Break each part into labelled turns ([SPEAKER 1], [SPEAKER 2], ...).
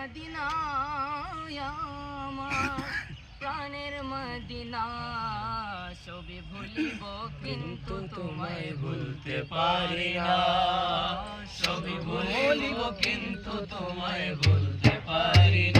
[SPEAKER 1] মদিনায় প্রাণের মদিনা সবে ভুলিব কিন্তু তোমায় ভুলতে পারি না।
[SPEAKER 2] সবে ভুলিব কিন্তু তোমায় ভুলতে পারি না।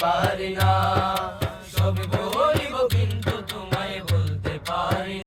[SPEAKER 2] পারি না